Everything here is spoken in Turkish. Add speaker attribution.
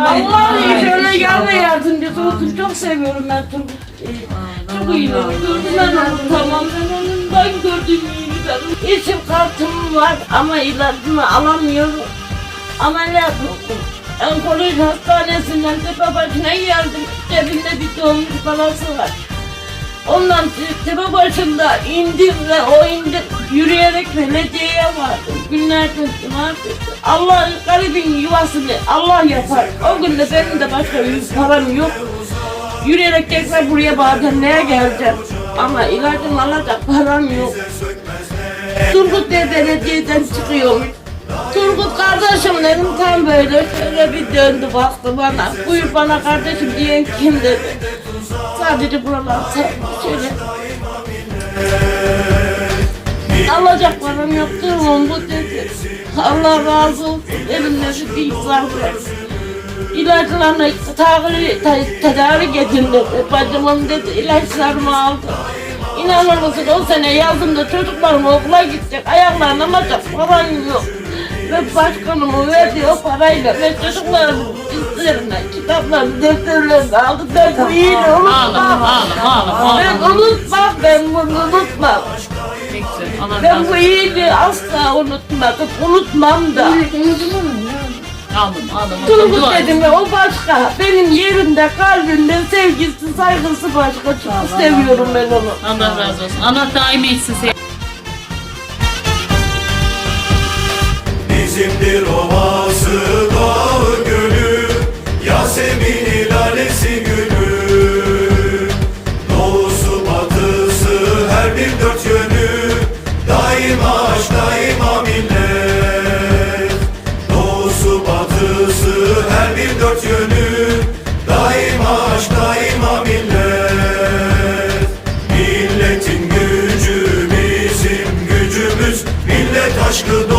Speaker 1: Vallahi şöyle gelme yardımcısı olsun. Çok seviyorum ben Turgut. Ee, Çok iyileri gördüm ben onu. Tamam ben onundan gördüm iyiliğini. İsim kartım var ama ilacımı alamıyorum. Ameliyat oldum. Onkoloji hastanesinden tepe başına geldim. Cebimde bir dolmuş parası var. Ondan tepe başında indim ve o indim yürüyerek belediyeye vardım. Günlerce cumartesi. Allah garibin yuvasını Allah yapar. O gün de benim de başka yüz param yok. Yürüyerek tekrar buraya bademliğe geleceğim. Ama ilacım alacak param yok. Turgut de belediyeden çıkıyormuş. Turgut kardeşim dedim tam böyle şöyle bir döndü baktı bana. Buyur bana kardeşim diyen kim dedi. Sadece buralar sen yok durumum bu dedi. Allah razı olsun elimde bir bilgisayar versin. İlaçlarına tahili, te- tedarik edin dedi. Bacımın dedi ilaçlarımı aldı. İnanır mısın o sene yazımda çocuklarım okula gidecek. Ayaklarına maçak param yok. Ve başkanımın verdiği o parayla ve çocuklarımın üzerine kitaplarını, defterlerini aldı. Ben bu iyiliği unutmam. Ben unutmam, ben bunu unutmam. Ben bu iyiliği asla unutmadım, unutmam da.
Speaker 2: Aldım, aldım.
Speaker 1: Turgut dedim ya o başka. Benim yerimde, kalbimde sevgisi, saygısı başka. Çok seviyorum ben onu.
Speaker 2: Allah razı olsun. Allah daim etsin seni.
Speaker 3: Bizimdir ovası Gücümüz Millet aşkı